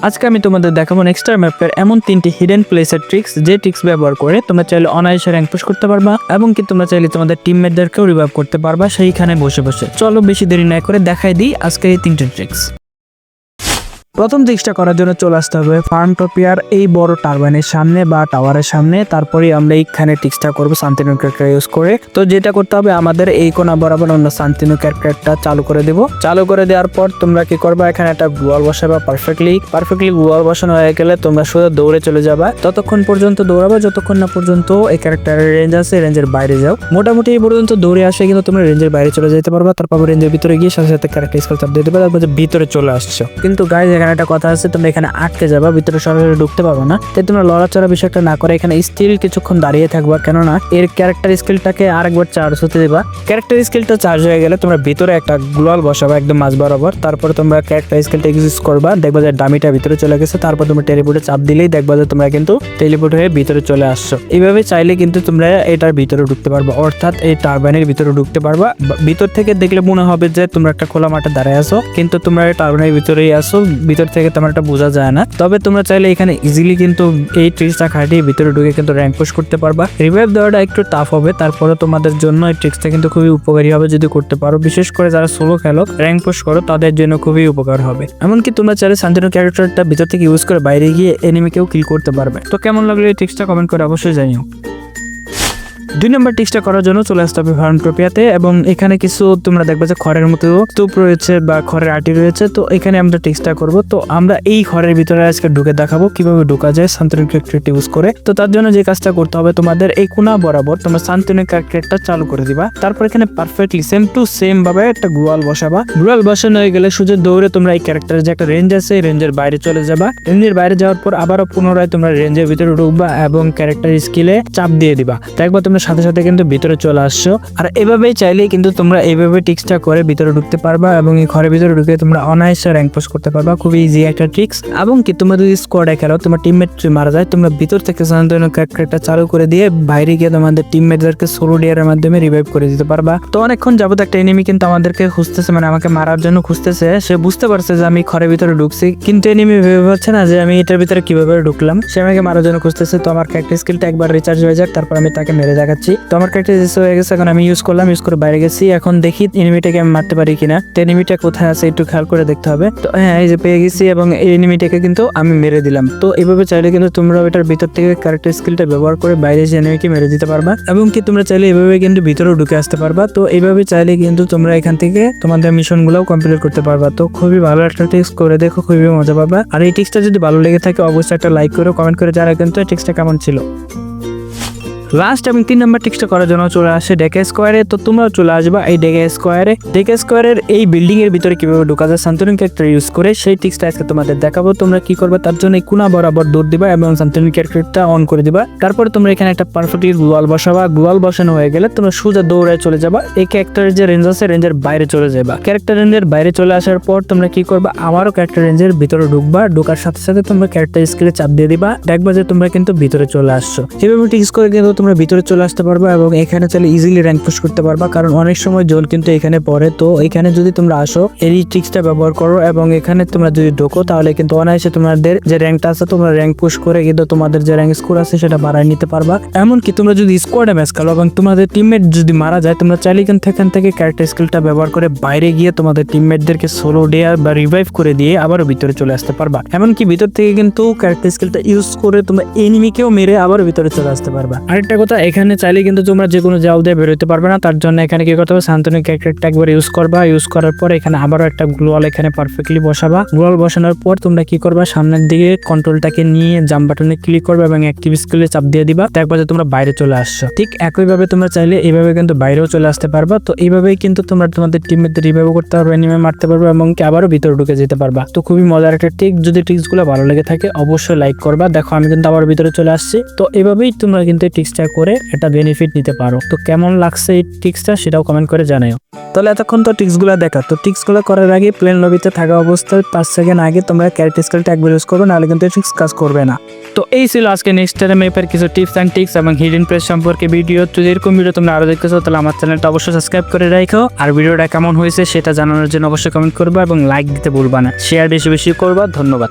আজকে আমি তোমাদের দেখাবো নেক্সটার ম্যাপের এমন তিনটি হিডেন প্লেসের ট্রিক্স যে ট্রিক্স ব্যবহার করে তোমরা চাইলে অনায়াসে র্যাঙ্ক পুশ করতে পারবা এবং কি তোমরা চাইলে তোমাদের টিমমেটদেরকেও রিভাইভ করতে পারবা সেইখানে বসে বসে। চলো বেশি দেরি না করে দেখাই দিই আজকের এই তিনটি ট্রিক্স প্রথম ট্রিক্সটা করার জন্য চলে আসতে হবে ফার্ম টপিয়ার এই বড় টারবাইনের সামনে বা টাওয়ারের সামনে। তারপরে আমরা এইখানে ট্রিক্সটা করব শান্তিনু ক্যারেক্টার ইউজ করে। তো যেটা করতে হবে, আমাদের এই কোনা বরাবর আমরা শান্তিনু ক্যারেক্টারটা চালু করে দেবো। চালু করে দেওয়ার পর তোমরা কি করবা, এখানে একটা গুয়াল বসাবা পারফেক্টলি পারফেক্টলি গুয়াল বসানো হয়ে গেলে তোমরা শুধু দৌড়ে চলে যাবা। ততক্ষণ পর্যন্ত দৌড়াবা, যতক্ষণ না পর্যন্ত এই ক্যারেক্টারের রেঞ্জ আছে রেঞ্জের বাইরে যাও। মোটামুটি এই পর্যন্ত দৌড়ে আসে কিন্তু তোমরা রেঞ্জের বাইরে চলে যেতে পারবা। তারপর রেঞ্জের ভিতরে গিয়ে সাথে সাথে ক্যারেক্টার স্কিল চাপ দিয়ে দেবে ভিতরে চলে আসছো। কিন্তু গাইজ এখানে একটা কথা আছে, তোমরা এখানে আটকে যাবা, ভিতরে সরাসরি ঢুকতে পারবে না। তাই তোমরা লড়াচড়া বিষয়টা না করে এখানে স্টিল কিছুক্ষণ দাঁড়িয়ে থাকবা, কেননা এর ক্যারেক্টার স্কিলটাকে আরেকবার চার্জ হতে দেবা। ক্যারেক্টার স্কিলটা চার্জ হয়ে গেলে তোমরা ভিতরে একটা গ্লোয়াল বসাবা একদম মাঝ বরাবর, তারপর তোমরা ক্যারেক্টার স্কিলটা ইউজ করবা, দেখবা যে ডামিটা ভিতরে চলে গেছে, তারপর তোমরা টেলিপোর্টে চাপ দিলেই দেখবা যে তোমরা কিন্তু টেলিপোর্ট হয়ে ভিতরে চলে আসছো। এইভাবে চাইলে কিন্তু তোমরা এটার ভিতরে ঢুকতে পারবা, অর্থাৎ এই টারবাইনের ভিতরে ঢুকতে পারবা। ভিতর থেকে দেখলে মনে হবে যে তোমরা একটা খোলা মাঠে দাঁড়ায় আসো কিন্তু তোমরা টারবাইনের ভিতরেই আসো ভিতর থেকে তোমার একটা বোঝা যায় না। তবে তোমরা চাইলে এখানে ইজিলি কিন্তু এই ট্রিক্সটা খাটিয়ে ভিতরে ঢুকে কিন্তু র্যাঙ্ক পুশ করতে পারবা। রিভাইভ দেওয়াটা একটু টাফ হবে তারপরে তোমাদের জন্য এই ট্রিক্সটা কিন্তু খুবই উপকারী হবে যদি করতে পারো। বিশেষ করে যারা সোলো খেলো র্যাঙ্ক পুশ করো, তাদের জন্য খুবই উপকার হবে। এমনকি তোমরা চাইলে শান্তনু ক্যারেক্টারটা ভিতর থেকে ইউজ করে বাইরে গিয়ে এনিমিকেও কিল করতে পারবে। তো কেমন লাগল এই ট্রিক্সটা কমেন্ট করে অবশ্যই জানিও। দুই নম্বর টিক্সটা করার জন্য চলে আসতে হবে ফার্মটোপিয়াতে এবং এখানে কিছু তোমরা দেখবে যে খড়ের মতো স্তূপ রয়েছে বা খড়ের আটি রয়েছে। তো এখানে আমরা টিক্সটা করব। তো আমরা এই ঘরের ভিতরে আজকে ঢুকে দেখাবো কীভাবে ঢোকা যায় শান্তনু ক্যারেক্টারটি ইউজ করে। তো তার জন্য যে কাজটা করতে হবে, তোমাদের এই কোনা বরাবর তোমরা শান্তনু ক্যারেক্টারটা চালু করে দিবা। তারপর এখানে পারফেক্টলি সেম টু সেম ভাবে একটা গুয়াল বসাবা। গুয়াল বসানো হয়ে গেলে সোজা দৌড়ে তোমরা এই ক্যারেক্টারের যে একটা রেঞ্জ আছে, এই রেঞ্জের বাইরে চলে যাবা। রেঞ্জের বাইরে যাওয়ার পর আবারও পুনরায় তোমরা রেঞ্জের ভিতরে ঢুকবা এবং ক্যারেক্টার স্কিলে চাপ দিয়ে দিবা। দেখবা তোমরা সাথে সাথে কিন্তু ভিতরে চলে আসছো। আর এভাবেই চাইলেই কিন্তু তোমরা এইভাবে টিক্সটা করে ভিতরে ঢুকতে পারবা এবং এই ঘরের ভিতরে ঢুকে তোমরা অনায়াসে র্যাঙ্ক পোস্ট করতে পারবা। খুবই ইজি একটা ট্রিক্স এবং কি, তোমরা যদি স্কোয়াডে খেলো, তোমার টিমমেট যদি মারা যায়, তোমরা ভিতর থেকে সাধারণত ক্যারেক্টারটা চালু করে দিয়ে বাইরে গিয়ে তোমাদের টিমমেটদেরকে সোলো ডিয়ারের মাধ্যমে রিভাইভ করে দিতে পারবা। তো অনেকক্ষণ যাবত একটা এনিমি কিন্তু আমাদেরকে খুঁজতেছে মানে আমাকে মারার জন্য খুঁজতেছে। সে বুঝতে পারছে যে আমি ঘরের ভিতরে ঢুকছি। কিন্তু এনিমি ভেবে পাচ্ছে না যে আমি এটার ভিতরে কীভাবে ঢুকলাম। সে আমাকে মারার জন্য খুঁজতেছে। তো আমার ক্যারেক্টার স্কিলটা একবার রিচার্জ হয়ে যাক, তারপর আমি তাকে মেরে দেখাচ্ছি। তো আমার ক্যারেক্টার হয়ে গেছে, এখন আমি ইউজ করলাম ইউজ করে বাইরে গেছি। এখন দেখি এনিমিটাকে আমি মারতে পারি কিনা। তো এনিমিটা কোথায় আছে একটু খেয়াল করে দেখতে হবে। তো হ্যাঁ এই যে পেয়ে গেছি এবং এই এনিমিটাকে কিন্তু আমি মেরে দিলাম। তো এইভাবে চাইলে কিন্তু তোমরা এটার ভিতর থেকে ক্যারেক্টার স্কিলটা ব্যবহার করে বাইরে যে এনিমিকে মেরে দিতে পারবা। এবং কি তোমরা চাইলে এইভাবে কিন্তু ভিতরেও ঢুকে আসতে পারবা। তো এইভাবে চাইলে কিন্তু তোমরা এখান থেকে তোমাদের মিশন গুলোও কমপ্লিট করতে পারবা। তো খুবই ভালো একটা টিক্স করে দেখো, খুবই মজা পাবা। আর এই টিক্সটা যদি ভালো লেগে থাকে, অবশ্যই একটা লাইক করে কমেন্ট করে যারা কিন্তু এই টিক্সটা কেমন ছিল? লাস্ট এবং তিন নম্বর টিক্সটা করার জন্য চলে আসে ডেকা স্কোয়ারে তো তোমরাও চলে আসবা এই ডেকা স্কোয়ারে ডেকা স্কোয়ারের এই বিল্ডিং এর ভিতরে কীভাবে ঢোকা যায় শান্তনু ক্যারেক্টার ইউজ করে, সেই টিক্সটা আজকে তোমাদের দেখাবো। তোমরা কি করবে, তার জন্য কোনা বরাবর দৌড় দিবা এবং শান্তনু ক্যারেক্টারটা অন করে দিবা। তারপরে তোমরা এখানে একটা পারফেক্টলি গুয়াল বসাবা। গুয়াল বসানো হয়ে গেলে তোমরা সোজা দৌড়ে চলে যাবা। এই ক্যারেক্টারের যে রেঞ্জ আছে রেঞ্জের বাইরে চলে যাবা ক্যারেক্টার রেঞ্জের বাইরে চলে আসার পর তোমরা কি করবা আবারও ক্যারেক্টার রেঞ্জের ভিতরে ঢুকবা। ঢোকার সাথে সাথে তোমরা ক্যারেক্টার স্কিলে চাপ দিয়ে দিবা। দেখবা যে তোমরা কিন্তু ভিতরে চলে আসছো। এভাবে টিক্স করে কিন্তু তোমরা ভিতরে চলে আসতে পারবা এবং এখানে চাইলে ইজিলি র্যাঙ্ক পুশ করতে পারবা, কারণ অনেক সময় জোন কিন্তু এখানে পড়ে। তো এখানে যদি তোমরা আসো, এই ট্রিক্সটা ব্যবহার করো এবং এখানে তোমরা যদি ঢোকো, তাহলে কিন্তু অনায়াসে তোমাদের যে র্যাঙ্কটা আছে, তোমরা র্যাঙ্ক পুশ করে কিন্তু তোমাদের যে র্যাঙ্ক স্কোর আছে, সেটা বাড়ায় নিতে পারবা। এমনকি তোমরা যদি স্কোয়াডে ম্যাচ খেলো এবং তোমাদের টিমমেট যদি মারা যায়, তোমরা চাইলে কিন্তু এখান থেকে ক্যারেক্টার স্কিলটা ব্যবহার করে বাইরে গিয়ে তোমাদের টিমমেটদেরকে সোলো ডেয়ার বা রিভাইভ করে দিয়ে আবারও ভিতরে চলে আসতে পারবা। এমনকি ভিতর থেকে কিন্তু ক্যারেক্টার স্কিলটা ইউজ করে তোমরা এনিমিকেও মেরে আবার ভিতরে চলে আসতে পারবা। আরেকটা কথা, এখানে চাইলে কিন্তু তোমরা যে কোনো জাল দিয়ে বেরোতে পারবে না। তার জন্য এখানে কি করতে হবে? শান্তনু ক্যারেক্টারটা একবার ইউজ করবা। ইউজ করার পর এখানে আবারও একটা গ্লোয়াল এখানে পারফেক্টলি বসাবা। গ্লোয়াল বসানোর পর তোমরা কি করবা? সামনের দিকে কন্ট্রোলটাকে নিয়ে জাম বাটনে ক্লিক করবে এবং অ্যাক্টিভ স্কিলে চাপ দিয়ে দিবা। যে তোমরা বাইরে চলে আসছো। ঠিক একইভাবে তোমরা চাইলে এইভাবে কিন্তু বাইরেও চলে আসতে পারবা। তো এইভাবেই কিন্তু তোমরা তোমাদের টিমমেটদের রিভাইভ করতে পারবে এনিমে মারতে পারবে এবং কি আবারও ভিতরে ঢুকে যেতে পারবা। তো খুবই মজার একটা টিক যদি টিক্সগুলো ভালো লেগে থাকে, অবশ্যই লাইক করবা। দেখো, আমি কিন্তু আবার ভিতরে চলে আসছি। তো এভাবেই তোমরা কিন্তু এই টিক্সটা করে একটা বেনিফিট নিতে পারো। তো কেমন লাগছে এই টিক্সটা সেটাও কমেন্ট করে জানাও তাহলে এতক্ষণ তো টিক্সগুলো দেখা। তো টিক্সগুলো করার আগে প্লেন লবিতে থাকা অবস্থায় পাঁচ সেকেন্ড আগে তোমরা ক্যারেক্টার স্কিলটা একবার ইউজ করবে নাহলে কিন্তু টিক্স কাজ করবে না। তো এই ছিল আজকে নেক্সট ম্যাপের কিছু টিপস অ্যান্ড টিক্স এবং হিডেন প্রেস সম্পর্কে ভিডিও যদি এরকম ভিডিও তোমরা আরও দেখতেছো তাহলে আমার চ্যানেলটা অবশ্যই সাবস্ক্রাইব করে রাখো। আর ভিডিওটা কেমন হয়েছে সেটা জানানোর জন্য অবশ্যই কমেন্ট করবা এবং লাইক দিতে ভুলবা না। শেয়ার বেশি বেশি করবা। ধন্যবাদ।